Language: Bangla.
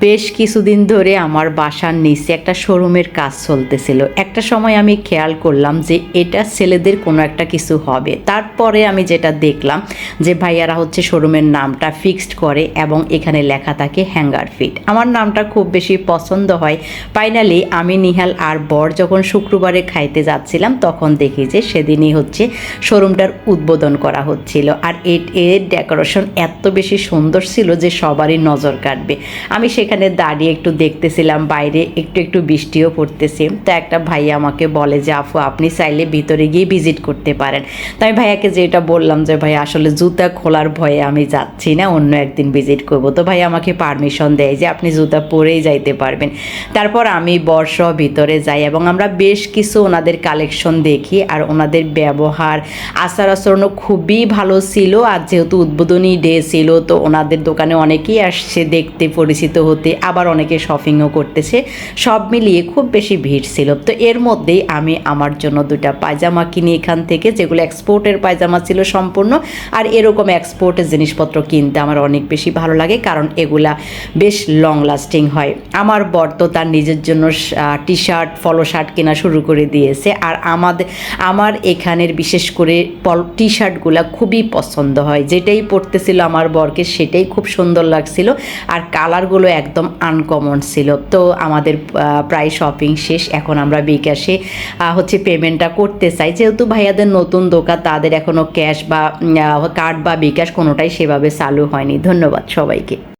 বেশ কিছুদিন ধরে আমার বাসার নিচে একটা শোরুমের কাজ চলতেছিল। একটা সময় আমি খেয়াল করলাম যে এটা ছেলেদের কোনো একটা কিছু হবে। তারপরে আমি যেটা দেখলাম যে ভাইয়ারা হচ্ছে শোরুমের নামটা ফিক্সড করে এবং এখানে লেখা থাকে হ্যাঙ্গার ফিট। আমার নামটা খুব বেশি পছন্দ হয়। ফাইনালি আমি নিহাল আর বর যখন শুক্রবারে খাইতে যাচ্ছিলাম, তখন দেখি যে সেদিনই হচ্ছে শোরুমটার উদ্বোধন করা হচ্ছিল। আর এর ডেকোরেশন এত বেশি সুন্দর ছিল যে সবারই নজর কাটবে। আমি সেখানে দাঁড়িয়ে একটু দেখতেছিলাম, বাইরে একটু একটু বৃষ্টিও পড়তেছে। তো একটা ভাই আমাকে বলে যে, আফু, আপনি চাইলে ভিতরে গিয়ে ভিজিট করতে পারেন। তো আমি ভাইয়াকে যেটা বললাম যে ভাই আসলে জুতা খোলার ভয়ে আমি যাচ্ছি না, অন্য একদিন ভিজিট করব। তো ভাই আমাকে পারমিশন দেয় যে, আপনি জুতা পরেই যাইতে পারবেন। তারপর আমি বর্ষ ভিতরে যাই এবং আমরা বেশ কিছু ওনাদের কালেকশন দেখি আর ওনাদের ব্যবহার, আচার আচরণও খুবই ভালো ছিল। আর যেহেতু উদ্বোধনী ডে ছিল, তো ওনাদের দোকানে অনেকেই আসছে দেখতে পরিচিত হতে আবার অনেকে শপিংও করতেছে। সব মিলিয়ে খুব বেশি ভিড় ছিল। তো এর মধ্যেই আমি আমার জন্য দুটা পায়জামা কিনি এখান থেকে, যেগুলো এক্সপোর্টের পায়জামা ছিল সম্পূর্ণ। আর এরকম এক্সপোর্টের জিনিসপত্র কিনতে আমার অনেক বেশি ভালো লাগে, কারণ এগুলা বেশ লং লাস্টিং হয়। আমার বর তো তার নিজের জন্য টি শার্ট ফলো শার্ট কেনা শুরু করে দিয়েছে। আর আমাদের আমার এখানের বিশেষ করে টি শার্টগুলো খুবই পছন্দ হয়। যেটাই পরতেছিল আমার বরকে, সেটাই খুব সুন্দর লাগছিল। আর কালারগুলো একদম আনকমন ছিল। তো আমাদের প্রায় শপিং শেষ। এখন আমরা বিকাশে হচ্ছে পেমেন্টটা করতে চাই। যেহেতু ভাইয়াদের নতুন দোকান, তাদের এখনও ক্যাশ বা কার্ড বা বিকাশ কোনোটাই সেভাবে চালু হয়নি। ধন্যবাদ সবাইকে।